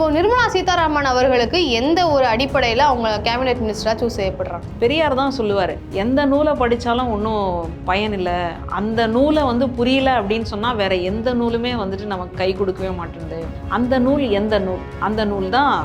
இப்போ நிர்மலா சீதாராமன் அவர்களுக்கு எந்த ஒரு அடிப்படையில் அவங்க கேபினெட் மினிஸ்டராக சூஸ் செய்யப்படுறாங்க? பெரியார் தான் சொல்லுவார். எந்த நூலை படித்தாலும் ஒன்றும் பயன் இல்லை. அந்த நூலை வந்து புரியல அப்படின்னு சொன்னால் வேற எந்த நூலுமே வந்துட்டு நமக்கு கை கொடுக்கவே மாட்டேங்குது அந்த நூல் எந்த நூல்? அந்த நூல் தான்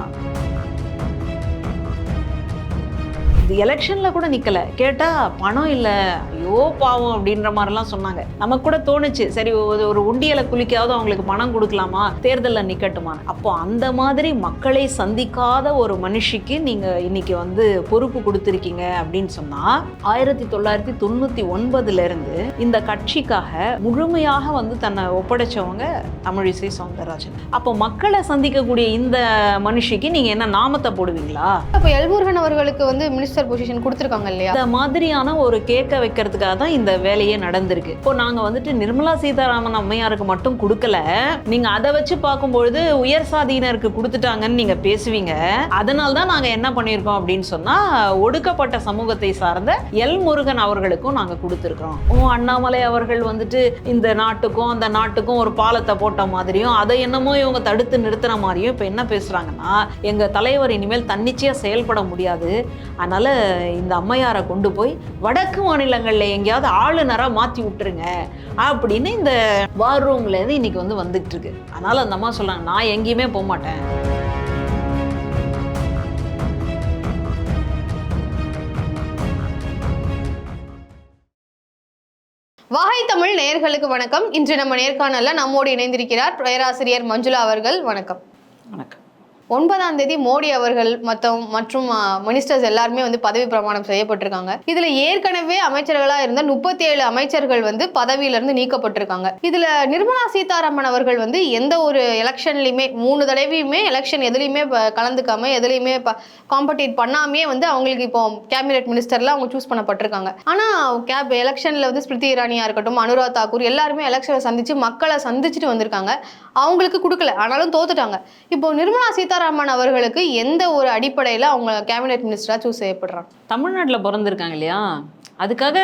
இது எலெக்ஷனில் கூட நிற்கலை கேட்டால் பணம் இல்லை. ஐயோ பாவம் அப்படின்ற மாதிரிலாம் சொன்னாங்க. நமக்கு கூட தோணுச்சு. சரி ஒரு உண்டியலை குளிக்காவது அவங்களுக்கு பணம் கொடுக்கலாமா? தேர்தலில் நிற்கட்டுமா அப்போ அந்த மாதிரி மக்களை சந்திக்காத ஒரு மனுஷிக்கு நீங்கள் இன்னைக்கு வந்து பொறுப்பு கொடுத்துருக்கீங்க அப்படின்னு சொன்னால் ஆயிரத்தி தொள்ளாயிரத்தி தொண்ணூற்றி ஒன்பதுலேருந்து இந்த கட்சிக்காக முழுமையாக வந்து தன்னை ஒப்படைச்சவங்க தமிழிசை சவுந்தரராஜன். அப்போ மக்களை சந்திக்கக்கூடிய இந்த மனுஷிக்கு நீங்கள் என்ன நாமத்தை போடுவீங்களா? அப்போ எல்முருகன் அவர்களுக்கு வந்து மினிஸ்டர் பொசிஷன் கொடுத்துருக்காங்க இல்லையா? இந்த மாதிரியான ஒரு கேட்க வைக்கிறதுக்காக தான் இந்த வேலையே நடந்திருக்கு. இப்போ நாங்க வந்துட்டு நிர்மலா சீதாராமன் அம்மையாருக்கு மட்டும் கொடுக்கல. நீங்க அதை வச்சு பார்க்கும்பொழுது உயர் சாதியினருக்கு கொடுத்துட்டாங்கன்னு நீங்க பேசுவீங்க. அதனால தான் நாங்க என்ன பண்ணியிருக்கோம் அப்படின்னு சொன்னா ஒடுக்கப்பட்ட சமூகத்தை சார்ந்த எல் முருகன் அவர்களுக்கும் நாங்க கொடுத்துருக்கோம் ஓ அண்ணாமலை அவர்கள் வந்துட்டு இந்த நாட்டுக்கும் அந்த நாட்டுக்கும் ஒரு பாலத்தை போட்ட மாதிரியும் அதை என்னமோ இவங்க தடுத்து நிறுத்தின மாதிரியும் இப்போ என்ன பேசுறாங்கன்னா எங்க தலைவர் இனிமேல் தன்னிச்சையா செயல்பட முடியாது. அதனால இந்த அம்மையாரை கொண்டு போய் வடக்கு மாநிலங்களில் எங்கேயாவது ஆளுநராக மாற்றி விட்டுருங்க அப்படின்னு இந்த வார் ரூம்லேருந்து இன்னைக்கு வந்து வந்துட்டு இருக்கு. அதனால அந்த அம்மா சொல்றாங்க நான் எங்கேயுமே போக மாட்டேன். வாகை தமிழ் நேயர்களுக்கு வணக்கம். இன்று நம்ம நேர்காணல்ல நம்மோடு இணைந்திருக்கிறார் பேராசிரியர் மஞ்சுளா அவர்கள். வணக்கம். வணக்கம். ஒன்பதாம் தேதி மோடி அவர்கள் மற்றும் மற்றும் மினிஸ்டர்ஸ் எல்லாருமே வந்து பதவி பிரமாணம் செய்யப்பட்டிருக்காங்க. இதுல ஏற்கனவே அமைச்சர்களா இருந்த முப்பத்தி ஏழு அமைச்சர்கள் வந்து பதவியிலிருந்து நீக்கப்பட்டிருக்காங்க. இதுல நிர்மலா சீதாராமன் அவர்கள் வந்து எந்த ஒரு எலெக்ஷன்லயுமே மூணு தடவையுமே எலெக்ஷன் எதுலையுமே கலந்துக்காம எதுலையுமே காம்படிட் பண்ணாமே வந்து அவங்களுக்கு இப்போ கேபினெட் மினிஸ்டர்ல அவங்க சூஸ் பண்ணப்பட்டிருக்காங்க. ஆனா கேப் எலெக்ஷன்ல வந்து ஸ்மிருதி இரானியா இருக்கட்டும் அனுராக் தாக்கூர் எல்லாருமே எலெக்ஷனை சந்திச்சு மக்களை சந்திச்சுட்டு வந்திருக்காங்க. அவங்களுக்கு கொடுக்கல ஆனாலும் தோத்துட்டாங்க. இப்போ நிர்மலா சீதா சீதாராமன் அவர்களுக்கு எந்த ஒரு அடிப்படையில் அவங்க கேபினெட் மினிஸ்டராக சூஸ் செய்யப்படுறாங்க? தமிழ்நாட்டில் பிறந்திருக்காங்க இல்லையா? அதுக்காக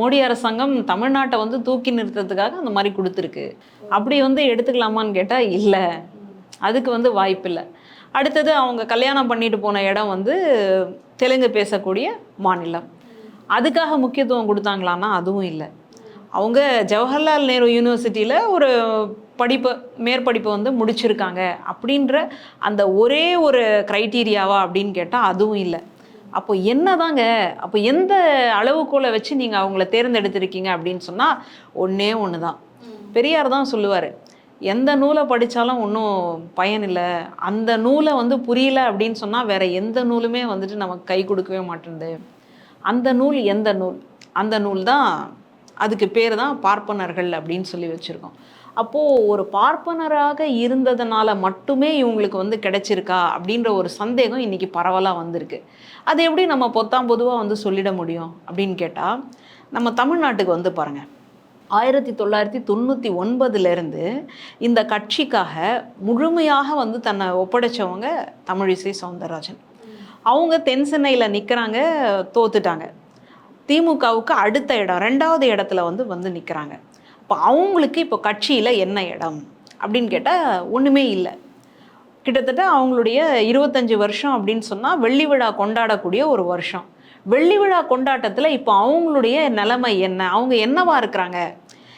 மோடி அரசாங்கம் தமிழ்நாட்டை வந்து தூக்கி நிறுத்துறதுக்காக அந்த மாதிரி கொடுத்துருக்கு. அப்படி வந்து எடுத்துக்கலாமான்னு கேட்டால் இல்லை. அதுக்கு வந்து வாய்ப்பில்லை அடுத்தது அவங்க கல்யாணம் பண்ணிட்டு போன இடம் வந்து தெலுங்கு பேசக்கூடிய மாநிலம். அதுக்காக முக்கியத்துவம் கொடுத்தாங்களான்னா அதுவும் இல்லை. அவங்க ஜவஹர்லால் நேரு யூனிவர்சிட்டியில் ஒரு படிப்பு மேற்படிப்பு வந்து முடிச்சிருக்காங்க. அப்படின்ற அந்த ஒரே ஒரு க்ரைட்டீரியாவா அப்படின்னு கேட்டால் அதுவும் இல்லை. அப்போ என்னதாங்க? அப்போ எந்த அளவுகோலை வச்சு நீங்கள் அவங்கள தேர்ந்தெடுத்திருக்கீங்க அப்படின்னு சொன்னால் ஒன்றே ஒன்று தான் பெரியார் தான் சொல்லுவார் எந்த நூலை படித்தாலும் ஒன்றும் பயன் இல்லை. அந்த நூலை வந்து புரியல அப்படின்னு சொன்னால் வேறு எந்த நூலுமே வந்துட்டு நமக்கு கை கொடுக்கவே மாட்டேங்குது அந்த நூல் எந்த நூல்? அந்த நூல் தான் அதுக்கு பேர் தான் பார்ப்பனர்கள் அப்படின்னு சொல்லி வச்சுருக்கோம். அப்போது ஒரு பார்ப்பனராக இருந்ததுனால மட்டுமே இவங்களுக்கு வந்து கிடைச்சிருக்கா அப்படின்ற ஒரு சந்தேகம் இன்றைக்கி பரவலாக வந்திருக்கு. அது எப்படி நம்ம பொத்தாம் பொதுவாக வந்து சொல்லிட முடியும் அப்படின்னு கேட்டால் நம்ம தமிழ்நாட்டுக்கு வந்து பாருங்கள் ஆயிரத்தி தொள்ளாயிரத்தி தொண்ணூற்றி ஒன்பதுலேருந்து இந்த கட்சிக்காக முழுமையாக வந்து தன்னை ஒப்படைச்சவங்க தமிழிசை சவுந்தரராஜன். அவங்க தென் சென்னையில் நிற்கிறாங்க தோத்துட்டாங்க. திமுகவுக்கு அடுத்த இடம் ரெண்டாவது இடத்துல வந்து வந்து நிற்கிறாங்க இப்போ அவங்களுக்கு இப்போ கட்சியில் என்ன இடம்? அப்படின்னு கேட்டால் ஒன்றுமே இல்லை. கிட்டத்தட்ட அவங்களுடைய இருபத்தஞ்சி வருஷம் அப்படின்னு சொன்னால் வெள்ளி விழா கொண்டாடக்கூடிய ஒரு வருஷம். வெள்ளி விழா கொண்டாட்டத்தில் இப்போ அவங்களுடைய நிலைமை என்ன? அவங்க என்னவா இருக்கிறாங்க?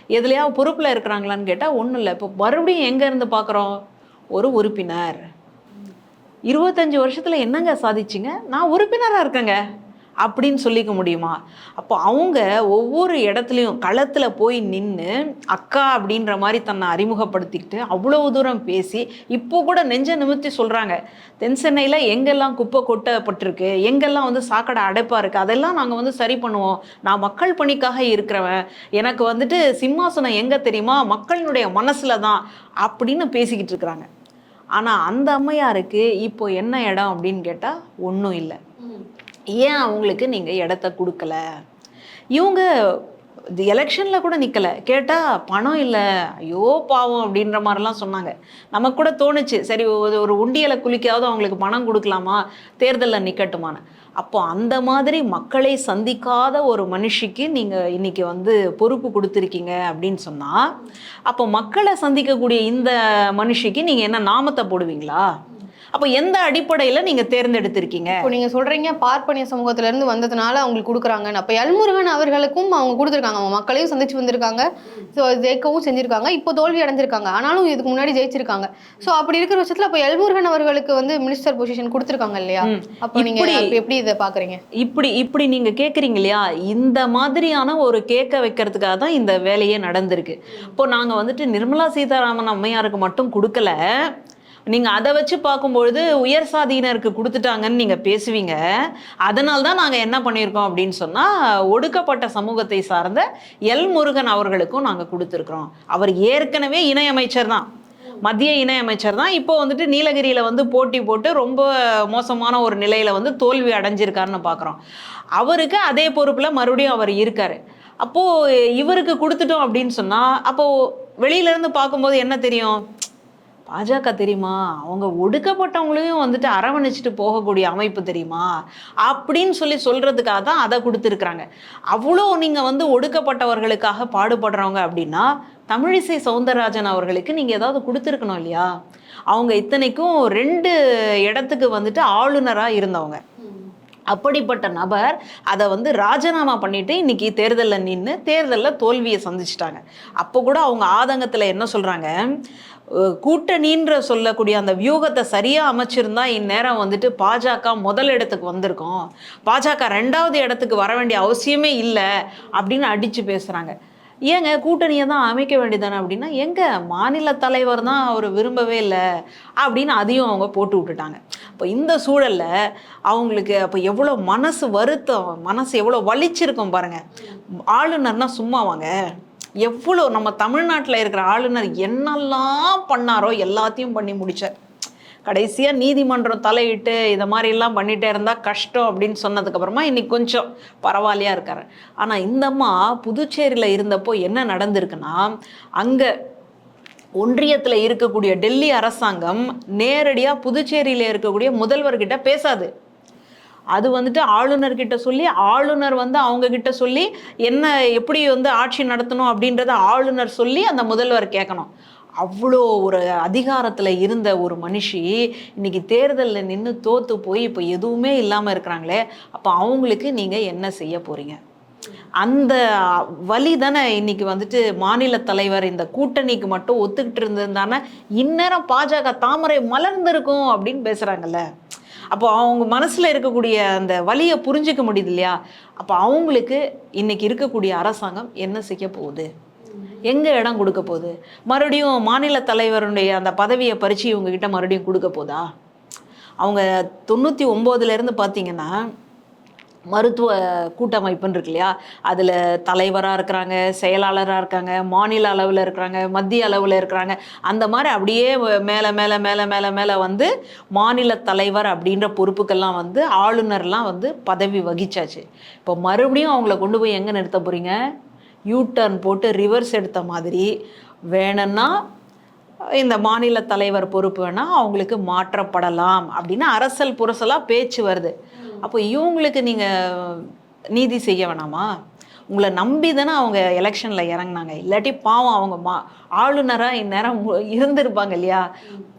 எதுலையாவது பொறுப்பில் இருக்கிறாங்களான்னு கேட்டால் ஒன்றும் இல்லை. இப்போ மறுபடியும் எங்கேருந்து பார்க்குறோம் ஒரு உறுப்பினர். இருபத்தஞ்சு வருஷத்தில் என்னங்க சாதிச்சிங்க? நான் உறுப்பினராக இருக்கேங்க. அப்படின்னு சொல்லிக்க முடியுமா? அப்போ அவங்க ஒவ்வொரு இடத்துலையும் களத்தில் போய் நின்று அக்கா அப்படின்ற மாதிரி தன்னை அறிமுகப்படுத்திக்கிட்டு அவ்வளவு தூரம் பேசி இப்போ கூட நெஞ்ச நிமித்தி சொல்கிறாங்க தென் சென்னையில் எங்கெல்லாம் குப்பை கொட்டப்பட்டிருக்கு எங்கெல்லாம் வந்து சாக்கடை அடைப்பாக இருக்குது அதெல்லாம் நாங்கள் வந்து சரி பண்ணுவோம். நான் மக்கள் பணிக்காக இருக்கிறவன். எனக்கு வந்துட்டு சிம்மாசனம் எங்கே தெரியுமா? மக்களினுடைய மனசில் தான் அப்படின்னு பேசிக்கிட்டு இருக்கிறாங்க. ஆனால் அந்த அம்மையாருக்கு இப்போ என்ன இடம் அப்படின்னு கேட்டால் ஒன்றும் இல்லை. ஏன் அவங்களுக்கு நீங்கள் இடத்த கொடுக்கல? இவங்க இது எலெக்ஷனில் கூட நிற்கலை கேட்டால் பணம் இல்லை. ஐயோ பாவம் அப்படின்ற மாதிரிலாம் சொன்னாங்க. நமக்கு கூட தோணுச்சு. சரி ஒரு ஒரு உண்டியலை குளிக்காவது அவங்களுக்கு பணம் கொடுக்கலாமா? தேர்தலில் நிற்கட்டுமான்னு அப்போ அந்த மாதிரி மக்களை சந்திக்காத ஒரு மனுஷிக்கு நீங்கள் இன்னைக்கு வந்து பொறுப்பு கொடுத்துருக்கீங்க அப்படின்னு சொன்னால் அப்போ மக்களை சந்திக்கக்கூடிய இந்த மனுஷிக்கு நீங்கள் என்ன நாமத்தை போடுவீங்களா? அப்போ எந்த அடிப்படையில் நீங்கள் தேர்ந்தெடுத்திருக்கீங்க? இப்போ நீங்க சொல்றீங்க பார்ப்பனிய சமூகத்துல இருந்து வந்ததுனால அவங்களுக்கு கொடுக்குறாங்கன்னு. அப்ப எல்முருகன் அவர்களுக்கும் அவங்க கொடுத்துருக்காங்க அவங்க மக்களையும் சந்திச்சு வந்திருக்காங்க. ஸோ ஜெயிக்கவும் செஞ்சிருக்காங்க. இப்போ தோல்வி அடைஞ்சிருக்காங்க. ஆனாலும் இதுக்கு முன்னாடி ஜெயிச்சிருக்காங்க. ஸோ அப்படி இருக்கிற பட்சத்துல அப்போ எல்முருகன் அவர்களுக்கு வந்து மினிஸ்டர் பொசிஷன் கொடுத்துருக்காங்க இல்லையா. அப்போ நீங்க எப்படி இதை பாக்குறீங்க இப்படி இப்படி நீங்க கேக்குறீங்க இல்லையா? இந்த மாதிரியான ஒரு கேட்க வைக்கிறதுக்காக தான் இந்த வேலையே நடந்திருக்கு. இப்போ நாங்க வந்துட்டு நிர்மலா சீதாராமன் அம்மையாருக்கு மட்டும் கொடுக்கல. நீங்க அதை வச்சு பார்க்கும்பொழுது உயர் சாதியினருக்கு கொடுத்துட்டாங்கன்னு நீங்க பேசுவீங்க. அதனால தான் நாங்க என்ன பண்ணியிருக்கோம் அப்படின்னு சொன்னா ஒடுக்கப்பட்ட சமூகத்தை சார்ந்த எல் முருகன் அவர்களுக்கும் நாங்க கொடுத்துருக்குறோம். அவர் ஏற்கனவே இணையமைச்சர் தான். மத்திய இணையமைச்சர் தான். இப்போ வந்துட்டு நீலகிரியில வந்து போட்டி போட்டு ரொம்ப மோசமான ஒரு நிலையில வந்து தோல்வி அடைஞ்சிருக்காருன்னு பார்க்குறோம் அவருக்கு அதே பொறுப்புல மறுபடியும் அவர் இருக்காரு. அப்போ இவருக்கு கொடுத்துட்டோம் அப்படின்னு சொன்னா அப்போ வெளியில இருந்து பார்க்கும்போது என்ன தெரியும்? பாஜக தெரியுமா? அவங்க ஒடுக்கப்பட்டவங்களையும் வந்துட்டு அரவணைச்சிட்டு போகக்கூடிய அமைப்பு தெரியுமா? அப்படின்னு சொல்லி சொல்றதுக்காக தான் அதை கொடுத்துருக்குறாங்க. அவ்வளோ நீங்க வந்து ஒடுக்கப்பட்டவர்களுக்காக பாடுபடுறவங்க அப்படின்னா தமிழிசை சவுந்தரராஜன் அவர்களுக்கு நீங்க ஏதாவது கொடுத்துருக்கணும் இல்லையா? அவங்க இத்தனைக்கும் ரெண்டு இடத்துக்கு வந்துட்டு ஆளுநராக இருந்தவங்க. அப்படிப்பட்ட நபர் அதை வந்து ராஜினாமா பண்ணிட்டு இன்னைக்கு தேர்தலில் நின்று தேர்தலில் தோல்வியை சந்திச்சிட்டாங்க. அப்போ கூட அவங்க ஆதங்கத்தில் என்ன சொல்கிறாங்க கூட்டணின்ற சொல்லக்கூடிய அந்த வியூகத்தை சரியாக அமைச்சிருந்தா இந்நேரம் வந்துட்டு பாஜக முதல் இடத்துக்கு வந்திருக்கோம். பாஜக ரெண்டாவது இடத்துக்கு வர வேண்டிய அவசியமே இல்லை அப்படின்னு அடித்து பேசுகிறாங்க ஏங்க கூட்டணியை தான் அமைக்க வேண்டியதானே அப்படின்னா எங்கள் மாநில தலைவர் தான் அவர் விரும்பவே இல்லை அப்படின்னு அதையும் அவங்க போட்டு விட்டுட்டாங்க. இப்போ இந்த சூழலில் அவங்களுக்கு அப்போ எவ்வளோ மனசு வருத்தம் மனசு எவ்வளோ வலிச்சிருக்கும் பாருங்க. ஆளுநர்னா சும்மாவாங்க. எவ்வளோ நம்ம தமிழ்நாட்டில் இருக்கிற ஆளுநர் என்னெல்லாம் பண்ணாரோ எல்லாத்தையும் பண்ணி முடித்தார் கடைசியாக நீதிமன்றம் தலையிட்டு இதை மாதிரிலாம் பண்ணிகிட்டே இருந்தால் கஷ்டம் அப்படின்னு சொன்னதுக்கப்புறமா இன்றைக்கி கொஞ்சம் பரவாயில்லையா இருக்கார். ஆனால் இந்தம்மா புதுச்சேரியில் இருந்தப்போ என்ன நடந்திருக்குன்னா அங்கே ஒன்றியத்தில் இருக்கக்கூடிய டெல்லி அரசாங்கம் நேரடியாக புதுச்சேரியில் இருக்கக்கூடிய முதல்வர்கிட்ட பேசாது. அது வந்துட்டு ஆளுநர்கிட்ட சொல்லி ஆளுநர் வந்து அவங்கக்கிட்ட சொல்லி என்ன எப்படி வந்து ஆட்சி நடத்தணும் அப்படின்றத ஆளுநர் சொல்லி அந்த முதல்வர் கேட்கணும். அவ்வளோ ஒரு அதிகாரத்தில் இருந்த ஒரு மனுஷி இன்னைக்கு தேர்தலில் நின்று தோத்து போய் இப்போ எதுவுமே இல்லாமல் இருக்கிறாங்களே அப்போ அவங்களுக்கு நீங்கள் என்ன செய்ய போறீங்க? அந்த வழி தானே இன்னைக்கு வந்துட்டு மாநில தலைவர் இந்த கூட்டணிக்கு மட்டும் ஒத்துக்கிட்டு இருந்திருந்தானே இந்நேரம் பாஜக தாமரை மலர்ந்திருக்கும் அப்படின்னு பேசுறாங்கல்ல. அப்போ அவங்க மனசுல இருக்கக்கூடிய அந்த வலியை புரிஞ்சுக்க முடியுது இல்லையா? அப்போ அவங்களுக்கு இன்னைக்கு இருக்கக்கூடிய அரசாங்கம் என்ன செய்ய போகுது? எங்கே இடம் கொடுக்க போகுது? மறுபடியும் மாநில தலைவருடைய அந்த பதவியை பறித்து இவங்கக்கிட்ட மறுபடியும் கொடுக்க போதா? அவங்க தொண்ணூற்றி ஒம்போதுலேருந்து பார்த்தீங்கன்னா மருத்துவ கூட்டமைப்புன்னு இருக்கு இல்லையா? அதில் தலைவராக இருக்கிறாங்க செயலாளராக இருக்காங்க மாநில அளவில் இருக்கிறாங்க மத்திய அளவில் இருக்கிறாங்க. அந்த மாதிரி அப்படியே மேலே மேலே மேலே மேலே மேலே வந்து மாநில தலைவர் அப்படின்ற பொறுப்புக்கெல்லாம் வந்து ஆளுநர்லாம் வந்து பதவி வகிச்சாச்சு. இப்போ மறுபடியும் அவங்கள கொண்டு போய் எங்கே நிறுத்த போகிறீங்க யூ டர்ன் போட்டு ரிவர்ஸ் எடுத்த மாதிரி வேணும்னா இந்த மாநில தலைவர் பொறுப்பு வேணால் அவங்களுக்கு மாற்றப்படலாம் அப்படின்னு அரசல் புரசலாக பேச்சு வருது. அப்போ இவங்களுக்கு நீங்கள் நீதி செய்ய வேணாமா? உங்களை நம்பி தானே அவங்க எலெக்ஷனில் இறங்குனாங்க. இல்லாட்டி பாவம் அவங்க மா ஆளுநராக இந்நேரம் இருந்திருப்பாங்க இல்லையா?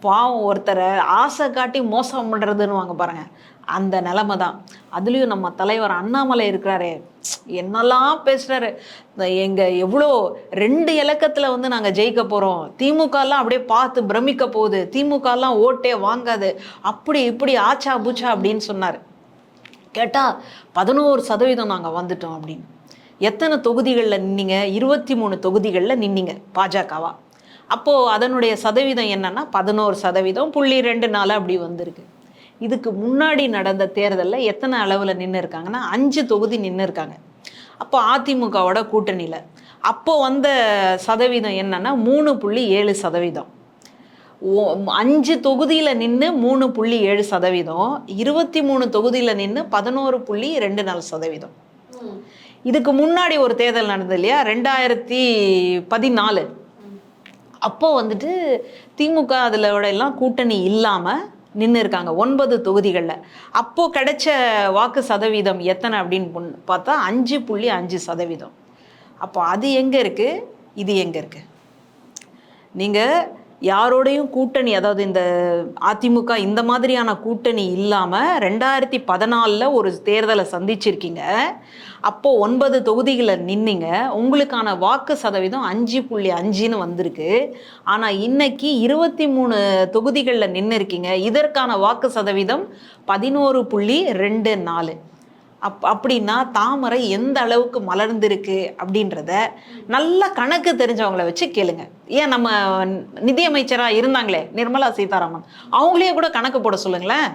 பாவம் ஒருத்தரை ஆசை காட்டி மோசம் பண்ணுறதுன்னு வாங்க பாருங்கள் அந்த நிலமை தான் அதுலேயும் நம்ம தலைவர் அண்ணாமலை இருக்கிறாரே. என்னெல்லாம் பேசுகிறாரு எங்கள் எவ்வளோ ரெண்டு இலக்கத்தில் வந்து நாங்கள் ஜெயிக்க போகிறோம் திமுகலாம் அப்படியே பார்த்து பிரமிக்க போகுது. திமுகலாம் ஓட்டே வாங்காது. அப்படி இப்படி ஆச்சா பூச்சா அப்படின்னு சொன்னார். கேட்டால் பதினோரு சதவீதம் நாங்கள் வந்துட்டோம் அப்படின்னு. எத்தனை தொகுதிகளில் நின்னீங்க? இருபத்தி மூணு தொகுதிகளில் நின்னீங்க பாஜகவா. அப்போது அதனுடைய சதவீதம் என்னன்னா பதினோரு சதவீதம் புள்ளி ரெண்டு நாள் அப்படி வந்திருக்கு. இதுக்கு முன்னாடி நடந்த தேர்தலில் எத்தனை அளவில் நின்று இருக்காங்கன்னா அஞ்சு தொகுதி நின்று இருக்காங்க. அப்போ அதிமுகவோட கூட்டணியில். அப்போ வந்த சதவீதம் என்னன்னா மூணு புள்ளி ஏழு சதவீதம். ஓ- அஞ்சு தொகுதியில் நின்று மூணு புள்ளி ஏழு சதவீதம். இருபத்தி மூணு தொகுதியில் நின்று பதினோரு புள்ளி ரெண்டு நாலு சதவீதம். இதுக்கு முன்னாடி ஒரு தேர்தல் நடந்தது இல்லையா? ரெண்டாயிரத்தி பதினாலு. அப்போ வந்துட்டு திமுக அதில் எல்லாம் கூட்டணி இல்லாமல் நின்று இருக்காங்க ஒன்பது தொகுதிகளில். அப்போது கிடைச்ச வாக்கு சதவீதம் எத்தனை அப்படின்னு பார்த்தா அஞ்சு புள்ளி அஞ்சு சதவீதம். அப்போ அது எங்கே இருக்குது இது எங்கே இருக்குது நீங்கள் யாரோடையும் கூட்டணி அதாவது இந்த அதிமுக இந்த மாதிரியான கூட்டணி இல்லாமல் ரெண்டாயிரத்தி பதினாலில் ஒரு தேர்தலை சந்திச்சிருக்கீங்க. அப்போது ஒன்பது தொகுதிகளில் நின்னீங்க. உங்களுக்கான வாக்கு சதவீதம் அஞ்சு புள்ளி அஞ்சுன்னு வந்திருக்கு. ஆனால் இன்னைக்கு இருபத்தி மூணு தொகுதிகளில் நின்று இருக்கீங்க இதற்கான வாக்கு சதவீதம் பதினோரு புள்ளி ரெண்டு நாலு. அப் அப்படின்னா தாமரை எந்த அளவுக்கு மலர்ந்திருக்கு அப்படின்றத நல்ல கணக்கு தெரிஞ்சவங்கள வச்சு கேளுங்க. ஏன் நம்ம நிதியமைச்சராக இருந்தாங்களே நிர்மலா சீதாராமன் அவங்களே கூட கணக்கு போட சொல்லுங்களேன்.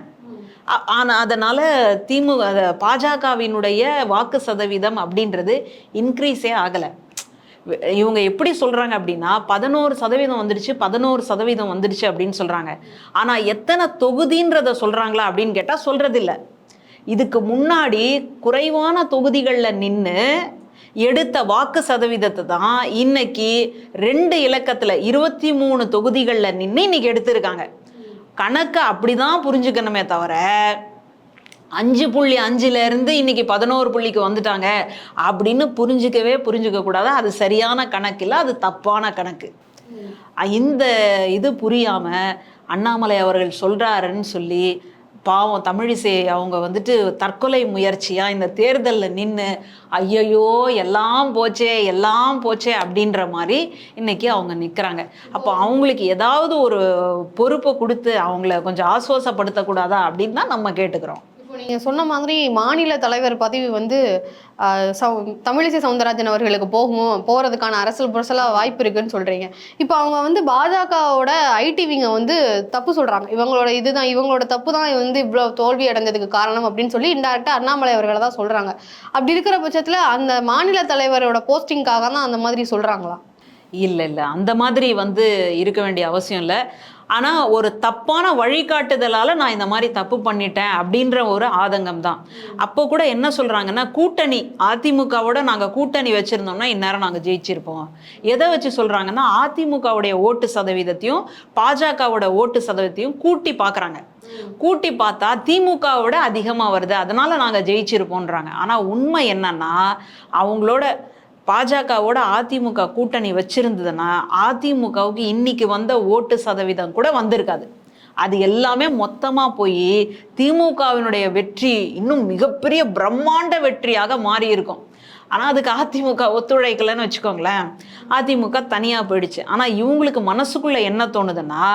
ஆனால் அதனால் திமுக பாஜகவினுடைய வாக்கு சதவீதம் அப்படின்றது இன்க்ரீஸே ஆகலை. இவங்க எப்படி சொல்கிறாங்க அப்படின்னா பதினோரு சதவீதம் வந்துடுச்சு பதினோரு சதவீதம் வந்துடுச்சு அப்படின்னு சொல்கிறாங்க ஆனால் எத்தனை தொகுதின்றத சொல்கிறாங்களா அப்படின்னு கேட்டால் சொல்கிறதில்ல இதுக்கு முன்னாடி குறைவான தொகுதிகளில் நின்று எடுத்த வாக்கு சதவீதத்தை தான் இன்னைக்கு ரெண்டு இலக்கத்துல இருபத்தி மூணு தொகுதிகளில் நின்று இன்னைக்கு எடுத்திருக்காங்க. கணக்கை அப்படிதான் புரிஞ்சுக்கணுமே தவிர அஞ்சு புள்ளி அஞ்சுல இருந்து இன்னைக்கு பதினோரு புள்ளிக்கு வந்துட்டாங்க அப்படின்னு புரிஞ்சுக்கவே புரிஞ்சுக்க கூடாது. அது சரியான கணக்கு இல்லை அது தப்பான கணக்கு. இந்த இது புரியாம அண்ணாமலை அவர்கள் சொல்றாருன்னு சொல்லி பாவம் தமிழிசை அவங்க வந்துட்டு தற்கொலை முயற்சியா இந்த தேர்தலில் நின்று ஐயையோ எல்லாம் போச்சே எல்லாம் போச்சே அப்படின்ற மாதிரி இன்னைக்கு அவங்க நிற்கிறாங்க அப்போ அவங்களுக்கு ஏதாவது ஒரு பொறுப்பை கொடுத்து அவங்கள கொஞ்சம் ஆசுவாசப்படுத்தக்கூடாதா அப்படின்னு தான் நம்ம கேட்டுக்கிறோம். இப்போ நீங்க சொன்ன மாதிரி மாநில தலைவர் பதவி வந்து சௌ- தமிழிசை சவுந்தரராஜன் அவர்களுக்கு போகும் போறதுக்கான அரசியல் புரசலா வாய்ப்பு இருக்குன்னு சொல்றீங்க. இப்போ அவங்க வந்து பாஜகவோட ஐடிவிங்க வந்து தப்பு சொல்றாங்க. இவங்களோட இதுதான் இவங்களோட தப்பு தான் வந்து இவ்வளவு தோல்வி அடைஞ்சதுக்கு காரணம் அப்படின்னு சொல்லி இன்டெரக்டா அண்ணாமலை அவர்களை தான் சொல்றாங்க. அப்படி இருக்கிற பட்சத்துல அந்த மாநில தலைவரோட போஸ்டிங்காக தான் அந்த மாதிரி சொல்றாங்களா? இல்லை இல்லை. அந்த மாதிரி வந்து இருக்க வேண்டிய அவசியம் இல்லை. ஆனால் ஒரு தப்பான வழிகாட்டுதலால் நான் இந்த மாதிரி தப்பு பண்ணிட்டேன் அப்படின்ற ஒரு ஆதங்கம் தான் அப்போ கூட என்ன சொல்கிறாங்கன்னா கூட்டணி அதிமுகவோட நாங்கள் கூட்டணி வச்சுருந்தோம்னா இந்நேரம் நாங்கள் ஜெயிச்சிருப்போம். எதை வச்சு சொல்கிறாங்கன்னா அதிமுகவுடைய ஓட்டு சதவீதத்தையும் பாஜகவோட ஓட்டு சதவீதத்தையும் கூட்டி பார்க்குறாங்க கூட்டி பார்த்தா திமுகவோட அதிகமாக வருது. அதனால் நாங்கள் ஜெயிச்சிருப்போன்றாங்க ஆனால் உண்மை என்னன்னா அவங்களோட பாஜகவோட அதிமுக கூட்டணி வச்சிருந்ததுன்னா அதிமுகவுக்கு இன்னைக்கு வந்த ஓட்டு சதவீதம் கூட வந்திருக்காது. அது எல்லாமே மொத்தமாக போய் திமுகவினுடைய வெற்றி இன்னும் மிகப்பெரிய பிரம்மாண்ட வெற்றியாக மாறியிருக்கும். ஆனால் அதுக்கு அதிமுக ஒத்துழைக்கலைன்னு வச்சுக்கோங்களேன். அதிமுக தனியாக போயிடுச்சு. ஆனால் இவங்களுக்கு மனசுக்குள்ளே என்ன தோணுதுன்னா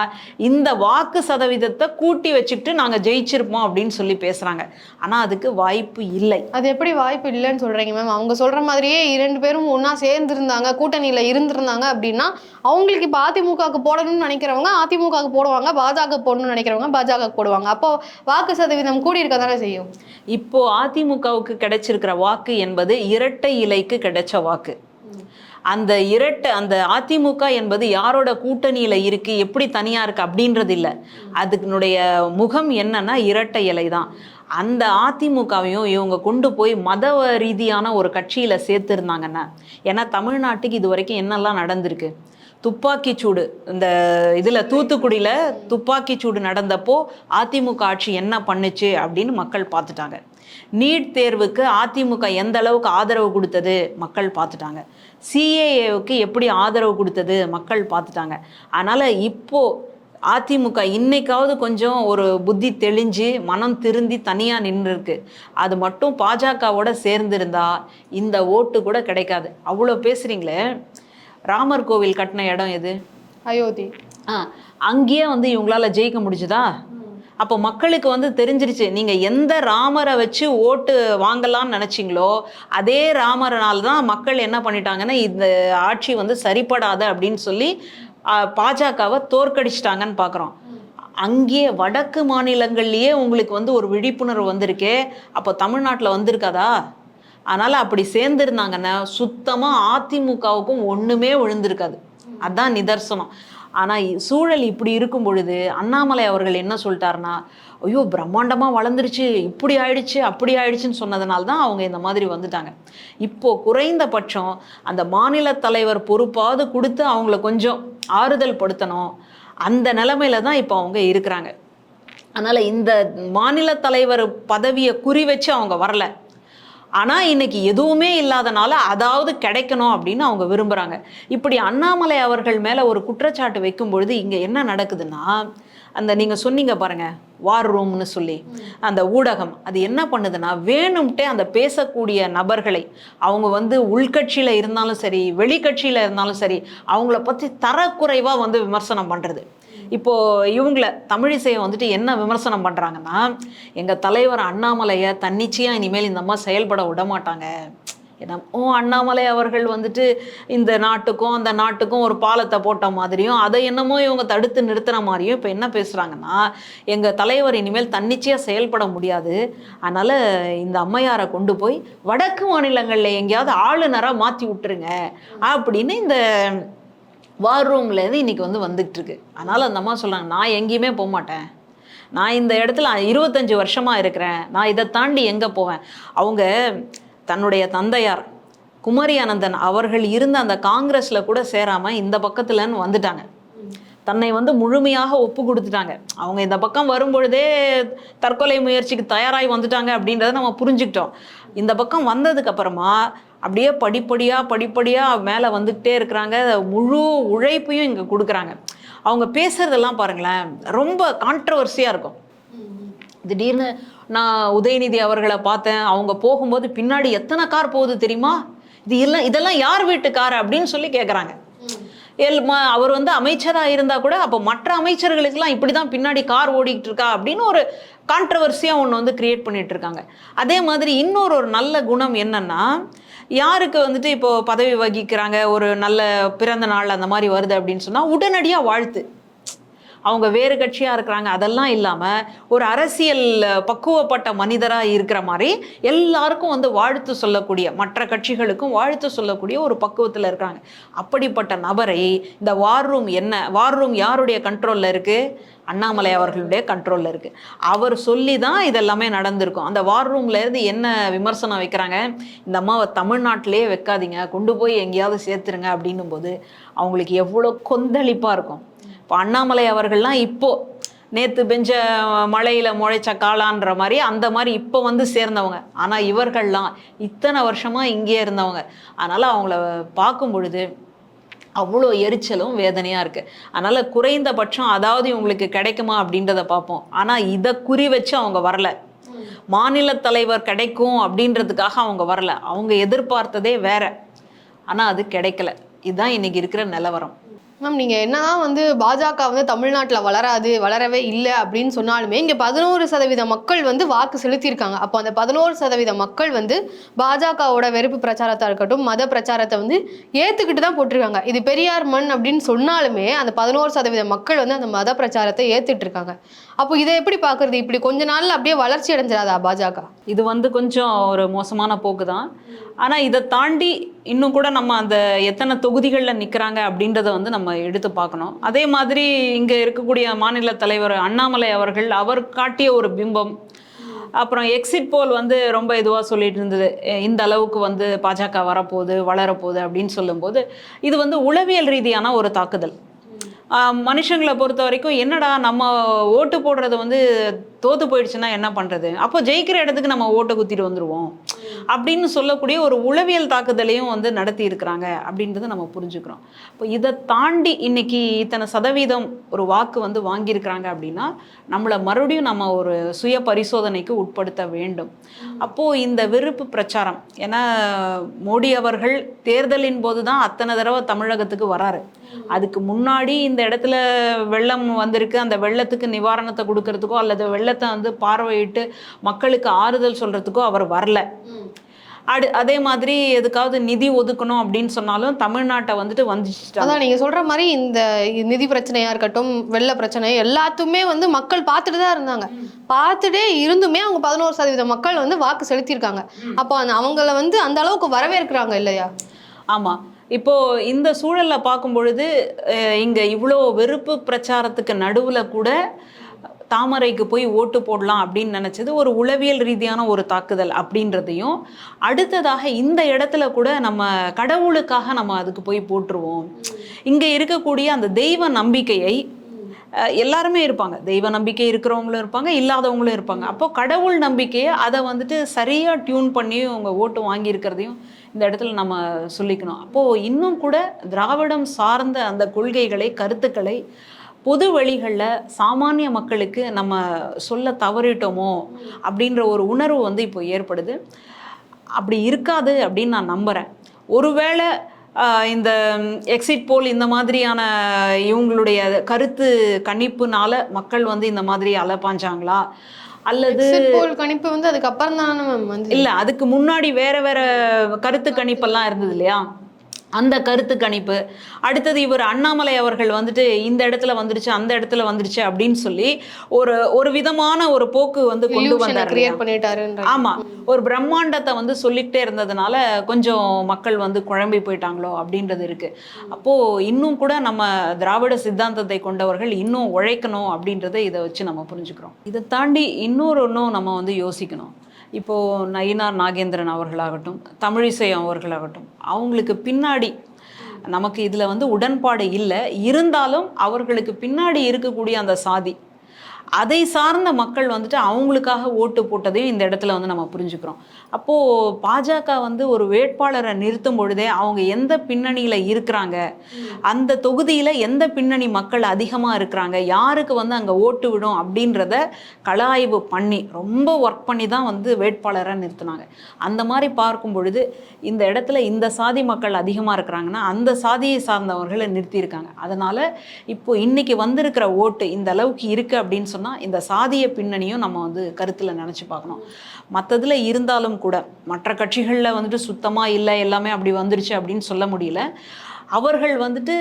இந்த வாக்கு சதவீதத்தை கூட்டி வச்சுக்கிட்டு நாங்கள் ஜெயிச்சிருப்போம் அப்படின்னு சொல்லி பேசுகிறாங்க ஆனால் அதுக்கு வாய்ப்பு இல்லை. அது எப்படி வாய்ப்பு இல்லைன்னு சொல்றீங்க மேம்? அவங்க சொல்ற மாதிரியே இரண்டு பேரும் ஒண்ணா சேர்ந்து இருந்தாங்க கூட்டணியில இருந்திருந்தாங்க அப்படின்னா அவங்களுக்கு இப்போ அதிமுகவுக்கு போடணும்னு நினைக்கிறவங்க அதிமுகவுக்கு போடுவாங்க பாஜக போடணும்னு நினைக்கிறவங்க பாஜக போடுவாங்க. அப்போ வாக்கு சதவீதம் கூடி இருக்க தானே செய்யும்? இப்போ அதிமுகவுக்கு கிடைச்சிருக்கிற வாக்கு என்பது இரட்டை இரட்டை இலைக்கு கிடைச்ச வாக்கு. அந்த இரட்டை அந்த அதிமுக என்பது யாரோட கூட்டணியில இருக்கு எப்படி தனியா இருக்கு அப்படின்றது இல்லை. அதுக்குனுடைய முகம் என்னன்னா இரட்டை இலை தான். அந்த அதிமுகவையும் இவங்க கொண்டு போய் மத ரீதியான ஒரு கட்சியில சேர்த்துருந்தாங்கன்னா ஏன்னா தமிழ்நாட்டுக்கு இது வரைக்கும் என்னெல்லாம் நடந்திருக்கு? துப்பாக்கி சூடு இந்த இதில் தூத்துக்குடியில் துப்பாக்கி சூடு நடந்தப்போ அதிமுக ஆட்சி என்ன பண்ணுச்சு அப்படின்னு மக்கள் பார்த்துட்டாங்க. நீட் தேர்வுக்கு அதிமுக எந்த அளவுக்கு ஆதரவு கொடுத்தது? மக்கள் பார்த்துட்டாங்க. சிஏஏவுக்கு எப்படி ஆதரவு கொடுத்தது? மக்கள் பார்த்துட்டாங்க. அதனால் இப்போ அதிமுக இன்னைக்காவது கொஞ்சம் ஒரு புத்தி தெளிஞ்சு மனம் திருந்தி தனியாக நின்றுருக்கு. அது மட்டும் பாஜகவோட சேர்ந்திருந்தா இந்த ஓட்டு கூட கிடைக்காது. அவ்வளோ பேசுகிறீங்களே ராமர் கோவில் கட்டின இடம் எது? அயோத்தி. ஆ அங்கேயே வந்து இவங்களால ஜெயிக்க முடிஞ்சுதா? அப்போ மக்களுக்கு வந்து தெரிஞ்சிருச்சு நீங்கள் எந்த ராமரை வச்சு ஓட்டு வாங்கலாம்னு நினச்சிங்களோ அதே ராமரனால் தான் மக்கள் என்ன பண்ணிட்டாங்கன்னா இந்த ஆட்சி வந்து சரிப்படாது அப்படின்னு சொல்லி பாஜகவை தோற்கடிச்சிட்டாங்கன்னு பார்க்குறோம் அங்கேயே வடக்கு மாநிலங்கள்லேயே உங்களுக்கு வந்து ஒரு விழிப்புணர்வு வந்திருக்கே அப்போ தமிழ்நாட்டில் வந்திருக்காதா? அதனால் அப்படி சேர்ந்துருந்தாங்கன்னா சுத்தமாக அதிமுகவுக்கும் ஒன்றுமே விழுந்திருக்காது. அதுதான் நிதர்சனம். ஆனால் சூழல் இப்படி இருக்கும் பொழுது அண்ணாமலை அவர்கள் என்ன சொல்லிட்டாருன்னா ஐயோ பிரம்மாண்டமாக வளர்ந்துருச்சு இப்படி ஆயிடுச்சு அப்படி ஆயிடுச்சுன்னு சொன்னதுனால தான் அவங்க இந்த மாதிரி வந்துட்டாங்க. இப்போ குறைந்தபட்சம் அந்த மாநில தலைவர் பொறுப்பாவது கொடுத்து அவங்கள கொஞ்சம் ஆறுதல் படுத்தணும். அந்த நிலமையில தான் இப்போ அவங்க இருக்கிறாங்க. அதனால் இந்த மாநில தலைவர் பதவியை குறி வச்சு அவங்க வரல. ஆனால் இன்னைக்கு எதுவுமே இல்லாதனால அதாவது கிடைக்கணும் அப்படின்னு அவங்க விரும்புகிறாங்க இப்படி அண்ணாமலை அவர்கள் மேலே ஒரு குற்றச்சாட்டு வைக்கும் பொழுது இங்கே என்ன நடக்குதுன்னா அந்த நீங்கள் சொன்னீங்க பாருங்கள் வார் ரூம்னு சொல்லி அந்த ஊடகம் அது என்ன பண்ணுதுன்னா வேணும்ட்டே அந்த பேசக்கூடிய நபர்களை அவங்க வந்து உள்கட்சியில் இருந்தாலும் சரி வெளிக்கட்சியில் இருந்தாலும் சரி அவங்கள பற்றி தரக்குறைவாக வந்து விமர்சனம் பண்ணுறது இப்போது இவங்கள தமிழிசையை வந்துட்டு என்ன விமர்சனம் பண்ணுறாங்கன்னா எங்கள் தலைவர் அண்ணாமலையை தன்னிச்சையாக இனிமேல் இந்த அம்மா செயல்பட விட மாட்டாங்க. ஏன்னா ஓ அண்ணாமலை அவர்கள் வந்துட்டு இந்த நாட்டுக்கும் அந்த நாட்டுக்கும் ஒரு பாலத்தை போட்ட மாதிரியும் அதை என்னமோ இவங்க தடுத்து நிறுத்துற மாதிரியும் இப்போ என்ன பேசுகிறாங்கன்னா எங்கள் தலைவர் இனிமேல் தன்னிச்சையாக செயல்பட முடியாது. அதனால் இந்த அம்மையாரை கொண்டு போய் வடக்கு மாநிலங்களில் எங்கேயாவது ஆளுநராக மாற்றி விட்டுருங்க. அப்படின்னு இந்த வார் ரூம்லேருந்து இன்னைக்கு வந்து வந்துட்டு இருக்கு அதனால அந்த அம்மா சொல்கிறாங்க நான் எங்கேயுமே போக மாட்டேன். நான் இந்த இடத்துல இருபத்தஞ்சு வருஷமாக இருக்கிறேன். நான் இதை தாண்டி எங்கே போவேன்? அவங்க தன்னுடைய தந்தையார் குமரி அனந்தன் அவர்கள் இருந்த அந்த காங்கிரஸில் கூட சேராமல் இந்த பக்கத்துலன்னு வந்துட்டாங்க. தன்னை வந்து முழுமையாக ஒப்பு கொடுத்துட்டாங்க. அவங்க இந்த பக்கம் வரும்பொழுதே தற்கொலை முயற்சிக்கு தயாராகி வந்துட்டாங்க அப்படின்றத நம்ம புரிஞ்சுக்கிட்டோம். இந்த பக்கம் வந்ததுக்கப்புறமா அப்படியே படிப்படியாக படிப்படியாக மேலே வந்துக்கிட்டே இருக்கிறாங்க. முழு உழைப்பையும் இங்கே கொடுக்குறாங்க. அவங்க பேசுறதெல்லாம் பாருங்களேன் ரொம்ப கான்ட்ரவர்சியாக இருக்கும். திடீர்னு நான் உதயநிதி அவர்களை பார்த்தேன். அவங்க போகும்போது பின்னாடி எத்தனை கார் போகுது தெரியுமா? இது எல்லாம் இதெல்லாம் யார் வீட்டு கார் அப்படின்னு சொல்லி கேட்குறாங்க எல் ம- அவர் வந்து அமைச்சராக இருந்தால் கூட அப்போ மற்ற அமைச்சர்களுக்கெல்லாம் இப்படி தான் பின்னாடி கார் ஓடிக்கிட்டு இருக்கா அப்படின்னு ஒரு கான்ட்ரவர்சியாக ஒன்று வந்து கிரியேட் பண்ணிகிட்ருக்காங்க இருக்காங்க. அதே மாதிரி இன்னொரு ஒரு நல்ல குணம் என்னென்னா யாருக்கு வந்துட்டு இப்போ பதவி வகிக்கிறாங்க? ஒரு நல்ல பிறந்த நாள் அந்த மாதிரி வருது அப்படின்னு சொன்னால் உடனடியாக வாழ்த்து. அவங்க வேறு கட்சியாக இருக்கிறாங்க. அதெல்லாம் இல்லாமல் ஒரு அரசியல் பக்குவப்பட்ட மனிதராக இருக்கிற மாதிரி எல்லாருக்கும் வந்து வாழ்த்து சொல்லக்கூடிய மற்ற கட்சிகளுக்கும் வாழ்த்து சொல்லக்கூடிய ஒரு பக்குவத்தில் இருக்கிறாங்க அப்படிப்பட்ட நபரை இந்த வார் ரூம் என்ன வார் ரூம் யாருடைய கண்ட்ரோலில் இருக்குது அண்ணாமலை அவர்களுடைய கண்ட்ரோலில் இருக்குது அவர் சொல்லி தான் இதெல்லாமே நடந்திருக்கும். அந்த வார் ரூம்லேருந்து என்ன விமர்சனம் வைக்கிறாங்க? இந்த அம்மாவை தமிழ்நாட்டிலே வைக்காதீங்க. கொண்டு போய் எங்கேயாவது சேர்த்துருங்க அப்படின்னும் போது அவங்களுக்கு எவ்வளோ கொந்தளிப்பாக இருக்கும். இப்போ அண்ணாமலை அவர்கள்லாம் இப்போ நேத்து பெஞ்ச மழையில முளைச்ச காளான்ற மாதிரி அந்த மாதிரி இப்போ வந்து சேர்ந்தவங்க. ஆனா இவர்கள்லாம் இத்தனை வருஷமா இங்கேயே இருந்தவங்க. அதனால அவங்கள பார்க்கும் பொழுது அவ்வளோ எரிச்சலும் வேதனையாக இருக்குது அதனால் குறைந்தபட்சம் அதாவது இவங்களுக்கு கிடைக்குமா அப்படின்றத பார்ப்போம். ஆனால் இதை குறி வச்சு அவங்க வரல. மாநில தலைவர் கிடைக்கும் அப்படின்றதுக்காக அவங்க வரல. அவங்க எதிர்பார்த்ததே வேற. ஆனால் அது கிடைக்கல. இதுதான் இன்னைக்கு இருக்கிற நிலவரம். மேம் நீங்கள் என்னதான் வந்து பாஜக வந்து தமிழ்நாட்டில் வளராது வளரவே இல்லை அப்படின்னு சொன்னாலுமே இங்கே பதினோரு சதவீத மக்கள் வந்து வாக்கு செலுத்தியிருக்காங்க. அப்போ அந்த பதினோரு சதவீத மக்கள் வந்து பாஜகவோட வெறுப்பு பிரச்சாரத்தை இருக்கட்டும் மத பிரச்சாரத்தை வந்து ஏற்றுக்கிட்டு தான் போட்டிருக்காங்க. இது பெரியார் மண் அப்படின்னு சொன்னாலுமே அந்த பதினோரு சதவீத மக்கள் வந்து அந்த மத பிரச்சாரத்தை ஏத்துட்டு இருக்காங்க அப்போ இதை எப்படி பார்க்குறது இப்படி கொஞ்ச நாளில் அப்படியே வளர்ச்சி அடைஞ்சிடாதா பாஜக? இது வந்து கொஞ்சம் ஒரு மோசமான போக்கு தான் ஆனால் இதை தாண்டி இன்னும் கூட நம்ம அந்த எத்தனை தொகுதிகளில் நிற்கிறாங்க அப்படின்றத வந்து நம்ம எடுத்து பார்க்கணும். அதே மாதிரி இங்கே இருக்கக்கூடிய மாநில தலைவர் அண்ணாமலை அவர்கள் அவர் காட்டிய ஒரு பிம்பம். அப்புறம் எக்ஸிட் போல் வந்து ரொம்ப இதுவாக சொல்லிட்டு இருந்தது. இந்த அளவுக்கு வந்து பாஜக வரப்போகுது வளரப்போகுது அப்படின்னு சொல்லும்போது இது வந்து உளவியல் ரீதியான ஒரு தாக்குதல். மனுஷங்களை பொறுத்த வரைக்கும் என்னடா நம்ம ஓட்டு போடுறது வந்து தோத்து போயிடுச்சுன்னா என்ன பண்ணுறது அப்போ ஜெயிக்கிற இடத்துக்கு நம்ம ஓட்டை குத்திட்டு வந்துடுவோம் அப்படின்னு சொல்லக்கூடிய ஒரு உளவியல் தாக்குதலையும் வந்து நடத்தி இருக்கிறாங்க அப்படின்றத நம்ம புரிஞ்சுக்கிறோம். இப்போ இதை தாண்டி இன்னைக்கு இத்தனை சதவீதம் ஒரு வாக்கு வந்து வாங்கியிருக்கிறாங்க அப்படின்னா நம்மளை மறுபடியும் நம்ம ஒரு சுய பரிசோதனைக்கு உட்படுத்த வேண்டும். அப்போது இந்த வெறுப்பு பிரச்சாரம் ஏன்னா மோடி அவர்கள் தேர்தலின் போது தான் அத்தனை தடவை தமிழகத்துக்கு வராரு. அதுக்கு முன்னாடி இந்த இடத்துல வெள்ளம் வந்திருக்கு அந்த வெள்ளத்துக்கு நிவாரணத்தை கொடுக்கறதுக்கோ அல்லது வெள்ளத்தை வந்து பார்வையிட்டு மக்களுக்கு ஆறுதல் சொல்றதுக்கோ அவர் வரல. அடு அதே மாதிரி எதுக்காவது நிதி ஒதுக்கணும் அப்படின்னு சொன்னாலும் தமிழ்நாட்டை வந்துட்டு வந்துச்சுட்டாங்க அதான் நீங்க சொல்ற மாதிரி இந்த நிதி பிரச்சனையா இருக்கட்டும் வெள்ள பிரச்சனை எல்லாத்துமே வந்து மக்கள் பார்த்துட்டு தான் இருந்தாங்க. பார்த்துட்டே இருந்துமே அவங்க பதினோரு சதவீத மக்கள் வந்து வாக்கு செலுத்தியிருக்காங்க. அப்போ அந்த அவங்கள வந்து அந்த அளவுக்கு வரவேற்கிறாங்க இல்லையா? ஆமாம் இப்போ இந்த சூழல்ல பார்க்கும் பொழுது இங்க இவ்வளோ வெறுப்பு பிரச்சாரத்துக்கு நடுவுல கூட தாமரைக்கு போய் ஓட்டு போடலாம் அப்படின்னு நினைச்சது ஒரு உளவியல் ரீதியான ஒரு தாக்குதல் அப்படின்றதையும் அடுத்ததாக இந்த இடத்துல கூட நம்ம கடவுளுக்காக நம்ம அதுக்கு போய் போட்டுருவோம். இங்கே இருக்கக்கூடிய அந்த தெய்வ நம்பிக்கையை எல்லாருமே இருப்பாங்க. தெய்வ நம்பிக்கை இருக்கிறவங்களும் இருப்பாங்க இல்லாதவங்களும் இருப்பாங்க. அப்போ கடவுள் நம்பிக்கையை அதை வந்துட்டு சரியா டியூன் பண்ணி அவங்க ஓட்டு வாங்கியிருக்கிறதையும் இந்த இடத்துல நம்ம சொல்லிக்கணும். அப்போ இன்னும் கூட திராவிடம் சார்ந்த அந்த கொள்கைகளை கருத்துக்களை பொது வழிகளில் சாமானிய மக்களுக்கு நம்ம சொல்ல தவறிட்டோமோ அப்படின்ற ஒரு உணர்வு வந்து இப்போ ஏற்படுது. அப்படி இருக்காது அப்படின்னு நான் நம்புகிறேன் ஒருவேளை இந்த எக்ஸிட் போல் இந்த மாதிரியான இவங்களுடைய கருத்து கணிப்புனால மக்கள் வந்து இந்த மாதிரி அலப்பாஞ்சாங்களா அல்லது கணிப்பு வந்து அதுக்கப்புறம் தானே இல்ல அதுக்கு முன்னாடி வேற வேற கருத்து கணிப்பெல்லாம் இருந்தது இல்லையா? அந்த கருத்து கணிப்பு. அடுத்தது இவர் அண்ணாமலை அவர்கள் வந்துட்டு இந்த இடத்துல வந்துருச்சு அந்த இடத்துல வந்துருச்சு அப்படின்னு சொல்லி ஒரு ஒரு விதமான ஒரு போக்கு வந்து கொண்டு வந்தார் ஆமா. ஒரு பிரம்மாண்டத்தை வந்து சொல்லிக்கிட்டே இருந்ததுனால கொஞ்சம் மக்கள் வந்து குழம்பி போயிட்டாங்களோ அப்படின்றது இருக்கு. அப்போ இன்னும் கூட நம்ம திராவிட சித்தாந்தத்தை கொண்டவர்கள் இன்னும் உழைக்கணும் அப்படின்றத இதை வச்சு நம்ம புரிஞ்சுக்கிறோம். இதை தாண்டி இன்னொரு ஒன்றும் நம்ம வந்து யோசிக்கணும். இப்போது நயினார் நாகேந்திரன் அவர்களாகட்டும் தமிழிசை அவர்களாகட்டும் அவங்களுக்கு பின்னாடி நமக்கு இதில் வந்து உடன்பாடு இல்லை. இருந்தாலும் அவர்களுக்கு பின்னாடி இருக்கக்கூடிய அந்த சாதி அதை சார்ந்த மக்கள் வந்துட்டு அவங்களுக்காக ஓட்டு போட்டதையும் இந்த இடத்துல வந்து நம்ம புரிஞ்சுக்கிறோம். அப்போது பாஜக வந்து ஒரு வேட்பாளரை நிறுத்தும் பொழுதே அவங்க எந்த பின்னணியில் இருக்கிறாங்க? அந்த தொகுதியில் எந்த பின்னணி மக்கள் அதிகமாக இருக்கிறாங்க? யாருக்கு வந்து அங்கே ஓட்டு விடும் அப்படின்றத கலாய்வு பண்ணி ரொம்ப ஒர்க் பண்ணி தான் வந்து வேட்பாளரை நிறுத்தினாங்க. அந்த மாதிரி பார்க்கும் பொழுது இந்த இடத்துல இந்த சாதி மக்கள் அதிகமாக இருக்கிறாங்கன்னா அந்த சாதியை சார்ந்தவர்களை நிறுத்தியிருக்காங்க. அதனால் இப்போ இன்னைக்கு வந்திருக்கிற ஓட்டு இந்த அளவுக்கு இருக்குது அப்படின்னு சொன்னால் இந்த சாதிய பின்னணியும் நம்ம வந்து கருத்தில் நினச்சி பார்க்கணும். மற்றதில் இருந்தாலும் கூட மற்ற கட்சிகளில் வந்துட்டு சுத்தமாக இல்லை எல்லாமே அப்படி வந்துருச்சு அப்படின்னு சொல்ல முடியல. அவர்கள் வந்துட்டு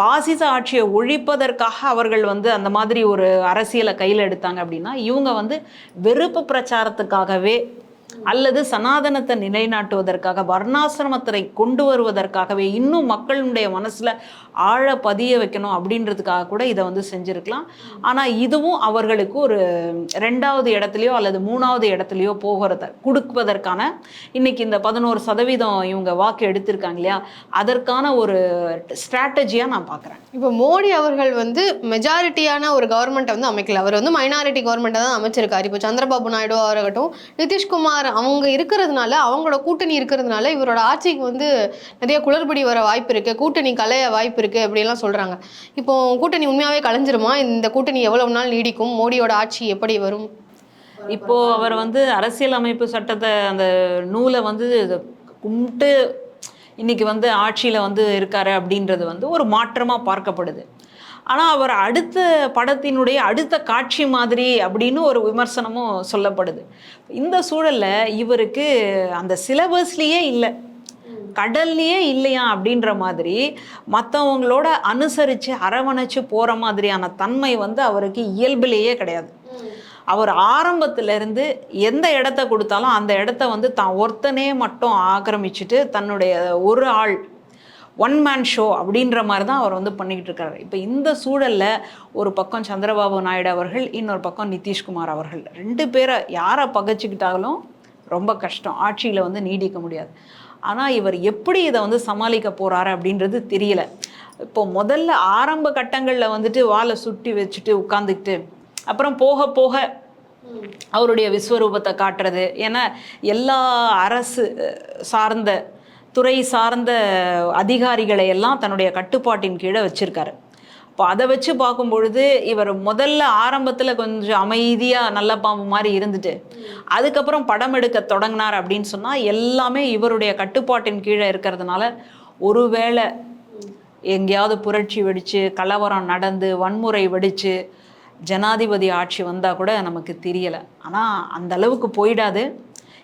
பாசிச ஆட்சியை ஒழிப்பதற்காக அவர்கள் வந்து அந்த மாதிரி ஒரு அரசியலை கையில் எடுத்தாங்க அப்படின்னா இவங்க வந்து வெறுப்பு பிரச்சாரத்துக்காகவே அல்லது சனாதனத்தை நிலைநாட்டுவதற்காக வர்ணாசிரமத்தை கொண்டு வருவதற்காகவே இன்னும் மக்களுடைய மனசில் ஆழ பதிய வைக்கணும் அப்படின்றதுக்காக கூட இதை வந்து செஞ்சுருக்கலாம். ஆனால் இதுவும் அவர்களுக்கு ஒரு ரெண்டாவது இடத்துலையோ அல்லது மூணாவது இடத்துலையோ போகிறத கொடுப்பதற்கான இன்னைக்கு இந்த பதினோரு சதவீதம் இவங்க வாக்கு எடுத்திருக்காங்க இல்லையா? அதற்கான ஒரு ஸ்ட்ராட்டஜியாக நான் பார்க்குறேன் இப்போ மோடி அவர்கள் வந்து மெஜாரிட்டியான ஒரு கவர்மெண்ட்டை வந்து அமைக்கல. அவர் வந்து மைனாரிட்டி கவர்மெண்ட்டை தான் அமைச்சிருக்காரு. இப்போ சந்திரபாபு நாயுடு ஆகட்டும் நிதிஷ்குமார் அவங்க இருக்கிறதுனால அவங்களோட கூட்டணி இருக்கிறதுனால இவரோட ஆட்சிக்கு வந்து நிறைய குளறுபடி வர வாய்ப்பு இருக்கு. கூட்டணி கலைய வாய்ப்பு இருக்கு அப்படிலாம் சொல்றாங்க. இப்போ கூட்டணி உண்மையாவே கலைஞ்சிருமா? இந்த கூட்டணி எவ்வளவு நாள் நீடிக்கும்? மோடியோட ஆட்சி எப்படி வரும்? இப்போ அவர் வந்து அரசியலமைப்பு சட்டத்தை அந்த நூலை வந்து கும்பிட்டு இன்னைக்கு வந்து ஆட்சியில் வந்து இருக்காரு அப்படின்றது வந்து ஒரு மாற்றமாக பார்க்கப்படுது. ஆனால் அவர் அடுத்த படத்தினுடைய அடுத்த காட்சி மாதிரி அப்படின்னு ஒரு விமர்சனமும் சொல்லப்படுது. இந்த சூழல்ல இவருக்கு அந்த சிலபஸ்லேயே இல்லை. கடல்லையே இல்லையா அப்படின்ற மாதிரி மற்றவங்களோட அனுசரித்து அரவணைச்சு போகிற மாதிரியான தன்மை வந்து அவருக்கு இயல்பிலேயே கிடையாது. அவர் ஆரம்பத்திலேருந்து எந்த இடத்த கொடுத்தாலும் அந்த இடத்த வந்து தான் ஒருத்தனே மட்டும் ஆக்கிரமிச்சுட்டு தன்னுடைய ஒரு ஆள் ஒன் மேன் ஷோ அப்படின்ற மாதிரி தான் அவர் வந்து பண்ணிக்கிட்டு இருக்காரு. இப்போ இந்த சூழல்ல ஒரு பக்கம் சந்திரபாபு நாயுடு அவர்கள் இன்னொரு பக்கம் நிதிஷ்குமார் அவர்கள். ரெண்டு பேரை யாரை பகைச்சிக்கிட்டாலும் ரொம்ப கஷ்டம். ஆட்சியில் வந்து நீடிக்க முடியாது. ஆனால் இவர் எப்படி இதை வந்து சமாளிக்க போறாரு அப்படின்றது தெரியல. இப்போ முதல்ல ஆரம்ப கட்டங்களில் வந்துட்டு வாழை சுட்டி வச்சுட்டு உட்காந்துக்கிட்டு அப்புறம் போக போக அவருடைய விஸ்வரூபத்தை காட்டுறது. ஏன்னா எல்லா அரசு சார்ந்த துறை சார்ந்த அதிகாரிகளை எல்லாம் தன்னுடைய கட்டுப்பாட்டின் கீழே வச்சுருக்காரு. இப்போ அதை வச்சு பார்க்கும் பொழுது இவர் முதல்ல ஆரம்பத்தில் கொஞ்சம் அமைதியாக நல்ல பாம்பு மாதிரி இருந்துட்டு அதுக்கப்புறம் படம் எடுக்க தொடங்கினார் அப்படின்னு சொன்னால் எல்லாமே இவருடைய கட்டுப்பாட்டின் கீழே இருக்கிறதுனால ஒருவேளை எங்கேயாவது புரட்சி வெடித்து கலவரம் நடந்து வன்முறை வெடித்து ஜனாதிபதி ஆட்சி வந்தால் கூட நமக்கு தெரியலை. ஆனால் அந்த அளவுக்கு போயிடாது.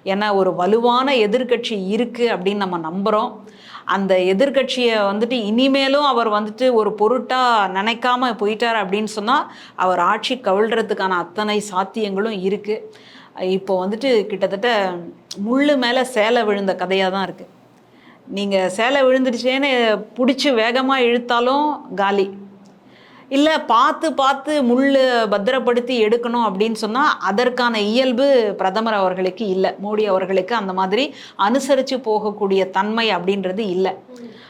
ஏன்னா ஒரு வலுவான எதிர்க்கட்சி இருக்குது அப்படின்னு நம்ம நம்புகிறோம் அந்த எதிர்க்கட்சியை வந்துட்டு இனிமேலும் அவர் வந்துட்டு ஒரு பொருட்டாக நினைக்காம போயிட்டார் அப்படின்னு சொன்னால் அவர் ஆட்சி கவிழ்கிறதுக்கான அத்தனை சாத்தியங்களும் இருக்குது இப்போ வந்துட்டு கிட்டத்தட்ட முள்ளு மேலே சேலை விழுந்த கதையாக தான் இருக்குது நீங்கள் சேலை விழுந்துடுச்சேன்னு பிடிச்சி வேகமாக இழுத்தாலும் காலி. இல்லை பார்த்து பார்த்து முள் பத்திரப்படுத்தி எடுக்கணும் அப்படின்னு சொன்னால் அதற்கான இயல்பு பிரதமர் அவர்களுக்கு இல்லை. மோடி அவர்களுக்கு அந்த மாதிரி அனுசரித்து போகக்கூடிய தன்மை அப்படின்றது இல்லை.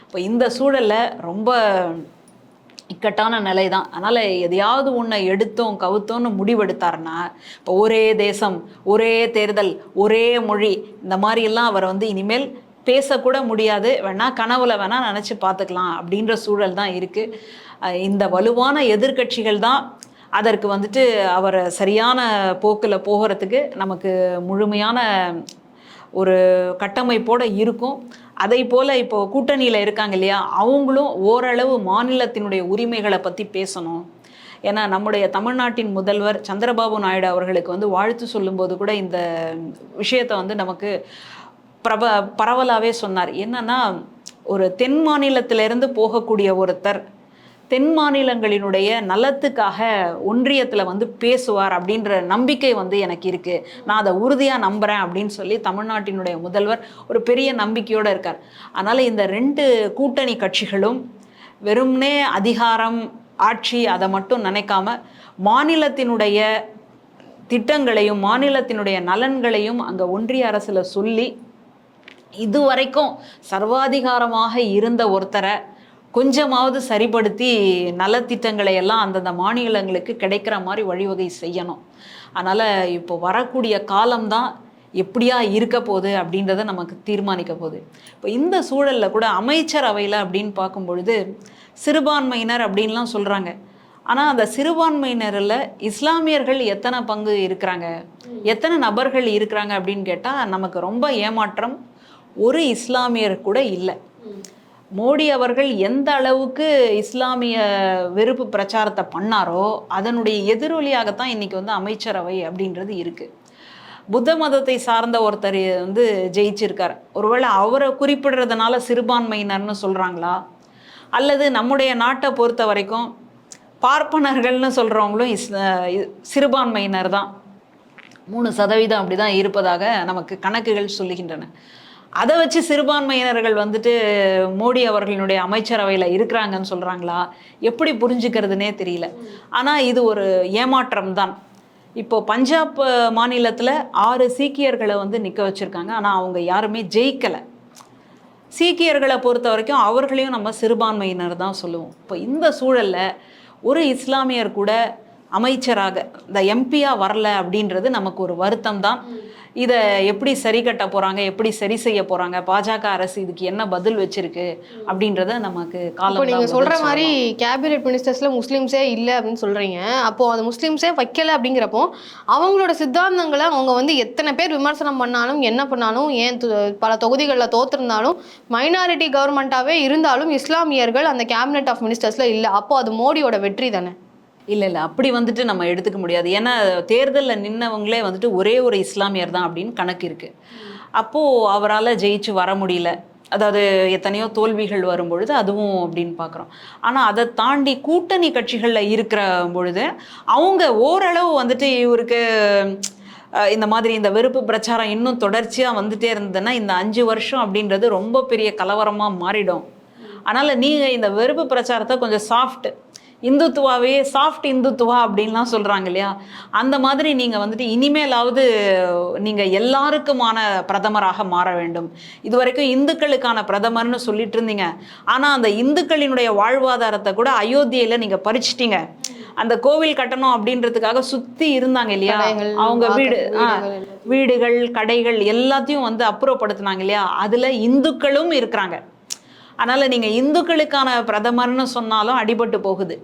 இப்போ இந்த சூழல்ல ரொம்ப இக்கட்டான நிலை தான் அதனால் எதையாவது ஒன்றை எடுத்தோம் கவுத்தோன்னு முடிவெடுத்தாருன்னா இப்போ ஒரே தேசம் ஒரே தேர்தல் ஒரே மொழி இந்த மாதிரியெல்லாம் அவர் வந்து இனிமேல் பேசக்கூட முடியாது. வேணால் கனவுல வேணால் நினச்சி பார்த்துக்கலாம் அப்படின்ற சூழல் தான் இருக்குது இந்த வலுவான எதிர்க்கட்சிகள் தான் அதற்கு வந்துட்டு அவர் சரியான போக்கில் போகிறதுக்கு நமக்கு முழுமையான ஒரு கட்டமைப்போடு இருக்கும். அதை போல் இப்போ கூட்டணியில் இருக்காங்க இல்லையா? அவங்களும் ஓரளவு மாநிலத்தினுடைய உரிமைகளை பற்றி பேசணும். ஏன்னா நம்முடைய தமிழ்நாட்டின் முதல்வர் சந்திரபாபு நாயுடு அவர்களுக்கு வந்து வாழ்த்து சொல்லும்போது கூட இந்த விஷயத்தை வந்து நமக்கு பிரப பரவலாகவே சொன்னார். என்னன்னா ஒரு தென் மாநிலத்திலேருந்து போகக்கூடிய ஒருத்தர் தென் மாநிலங்களினுடைய நலத்துக்காக ஒன்றியத்தில் வந்து பேசுவார் அப்படின்ற நம்பிக்கை வந்து எனக்கு இருக்குது நான் அதை உறுதியாக நம்புகிறேன் அப்படின்னு சொல்லி தமிழ்நாட்டினுடைய முதல்வர் ஒரு பெரிய நம்பிக்கையோடு இருக்கார். அதனால் இந்த ரெண்டு கூட்டணி கட்சிகளும் வெறும்னே அதிகாரம் ஆட்சி அதை மட்டும் நினைக்காம மாநிலத்தினுடைய திட்டங்களையும் மாநிலத்தினுடைய நலன்களையும் அங்கே ஒன்றிய அரசில் சொல்லி இதுவரைக்கும் சர்வாதிகாரமாக இருந்த ஒருத்தரை கொஞ்சமாவது சரிப்படுத்தி நலத்திட்டங்களை எல்லாம் அந்தந்த மாநிலங்களுக்கு கிடைக்கிற மாதிரி வழிவகை செய்யணும். அதனால் இப்போ வரக்கூடிய காலம்தான் எப்படியா இருக்க போகுது அப்படின்றத நமக்கு தீர்மானிக்க போகுது. இப்போ இந்த சூழலில் கூட அமைச்சரவையில் அப்படின்னு பார்க்கும் பொழுது சிறுபான்மையினர் அப்படின்லாம் சொல்கிறாங்க ஆனால் அந்த சிறுபான்மையினரில் இஸ்லாமியர்கள் எத்தனை பங்கு இருக்கிறாங்க? எத்தனை நபர்கள் இருக்கிறாங்க அப்படின்னு கேட்டால் நமக்கு ரொம்ப ஏமாற்றம் ஒரு இஸ்லாமியர் கூட இல்லை. மோடி அவர்கள் எந்த அளவுக்கு இஸ்லாமிய வெறுப்பு பிரச்சாரத்தை பண்ணாரோ அதனுடைய எதிரொலியாகத்தான் இன்றைக்கி வந்து அமைச்சரவை அப்படின்றது இருக்குது புத்த மதத்தை சார்ந்த ஒருத்தர் வந்து ஜெயிச்சிருக்கார். ஒருவேளை அவரை குறிப்பிடுறதுனால சிறுபான்மையினர்னு சொல்கிறாங்களா அல்லது நம்முடைய நாட்டை பொறுத்த வரைக்கும் பார்ப்பனர்கள்னு சொல்கிறவங்களும் இஸ் சிறுபான்மையினர் தான். மூணு சதவீதம் அப்படி தான் இருப்பதாக நமக்கு கணக்குகள் சொல்லுகின்றன. அதை வச்சு சிறுபான்மையினர்கள் வந்துட்டு மோடி அவர்களினுடைய அமைச்சரவையில் இருக்கிறாங்கன்னு சொல்கிறாங்களா எப்படி புரிஞ்சுக்கிறதுனே தெரியல. ஆனால் இது ஒரு ஏமாற்றம் தான் இப்போ பஞ்சாப் மாநிலத்தில் ஆறு சீக்கியர்களை வந்து நிற்க வச்சுருக்காங்க. ஆனால் அவங்க யாருமே ஜெயிக்கலை. சீக்கியர்களை பொறுத்த வரைக்கும் அவர்களையும் நம்ம சிறுபான்மையினர் தான் சொல்லுவோம். இப்போ இந்த சூழலில் ஒரு இஸ்லாமியர் கூட அமைச்சராக இந்த எம்பியாக வரல அப்படின்றது நமக்கு ஒரு வருத்தம் தான் இதை எப்படி சரி கட்ட போறாங்க எப்படி சரி செய்ய போறாங்க பாஜக அரசு இதுக்கு என்ன பதில் வச்சிருக்கு அப்படின்றத நமக்கு காலம் நீங்க சொல்ற மாதிரி கேபினெட் மினிஸ்டர்ஸ்ல முஸ்லீம்ஸே இல்ல அப்படின்னு சொல்றீங்க. அப்போ அந்த முஸ்லீம்ஸே வைக்கல அப்படிங்கிறப்போ அவங்களோட சித்தாந்தங்களை அவங்க வந்து எத்தனை பேர் விமர்சனம் பண்ணாலும் என்ன பண்ணாலும் ஏன் பல தொகுதிகளில் தோத்திருந்தாலும் மைனாரிட்டி கவர்மெண்ட்டாவே இருந்தாலும் இஸ்லாமியர்கள் அந்த கேபினெட் ஆஃப் மினிஸ்டர்ஸ்ல இல்ல. அப்போ அது மோடியோட வெற்றி தானே? இல்லை இல்லை. அப்படி வந்துட்டு நம்ம எடுத்துக்க முடியாது. ஏன்னா தேர்தலில் நின்னவங்களே வந்துட்டு ஒரே ஒரு இஸ்லாமியர் தான் அப்படின்னு கணக்கு இருக்குது அப்போது அவரால் ஜெயிச்சு வர முடியல. அதாவது எத்தனையோ தோல்விகள் வரும் பொழுது அதுவும் அப்படின்னு பார்க்குறோம் ஆனால் அதை தாண்டி கூட்டணி கட்சிகளில் இருக்கிற பொழுது அவங்க ஓரளவு வந்துட்டு இவருக்கு இந்த மாதிரி இந்த வெறுப்பு பிரச்சாரம் இன்னும் தொடர்ச்சியாக வந்துட்டே இருந்ததுன்னா இந்த அஞ்சு வருஷம் அப்படின்றது ரொம்ப பெரிய கலவரமாக மாறிடும். அதனால் நீங்கள் இந்த வெறுப்பு பிரச்சாரத்தை கொஞ்சம் சாஃப்ட் இந்துத்துவாவே சாஃப்ட் இந்துத்துவா அப்படின்லாம் சொல்கிறாங்க இல்லையா? அந்த மாதிரி நீங்கள் வந்துட்டு இனிமேலாவது நீங்கள் எல்லாருக்குமான பிரதமராக மாற வேண்டும். இது வரைக்கும் இந்துக்களுக்கான பிரதமர்னு சொல்லிட்டு இருந்தீங்க. ஆனால் அந்த இந்துக்களினுடைய வாழ்வாதாரத்தை கூட அயோத்தியில் நீங்கள் பறிச்சிட்டீங்க. அந்த கோவில் கட்டணும் அப்படின்றதுக்காக சுற்றி இருந்தாங்க இல்லையா? அவங்க வீடு. வீடுகள் கடைகள் எல்லாத்தையும் வந்து அப்புறப்படுத்தினாங்க இல்லையா? அதில் இந்துக்களும் இருக்கிறாங்க. அதனால நீங்க இந்துக்களுக்கான பிரதமர்னு சொன்னாலும் அடிபட்டு போகுது.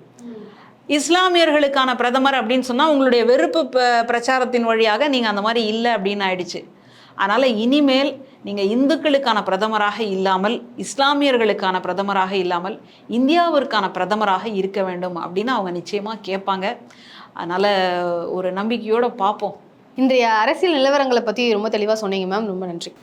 இஸ்லாமியர்களுக்கான பிரதமர் அப்படின்னு சொன்னால் உங்களுடைய வெறுப்பு பிரச்சாரத்தின் வழியாக நீங்கள் அந்த மாதிரி இல்லை அப்படின்னு ஆயிடுச்சு. அதனால் இனிமேல் நீங்கள் இந்துக்களுக்கான பிரதமராக இல்லாமல் இஸ்லாமியர்களுக்கான பிரதமராக இல்லாமல் இந்தியாவிற்கான பிரதமராக இருக்க வேண்டும் அப்படின்னு அவங்க நிச்சயமாக கேட்பாங்க. அதனால் ஒரு நம்பிக்கையோட பார்ப்போம். இன்றைய அரசியல் நிலவரங்களை பற்றி ரொம்ப தெளிவாக சொன்னீங்க மேம் ரொம்ப நன்றி.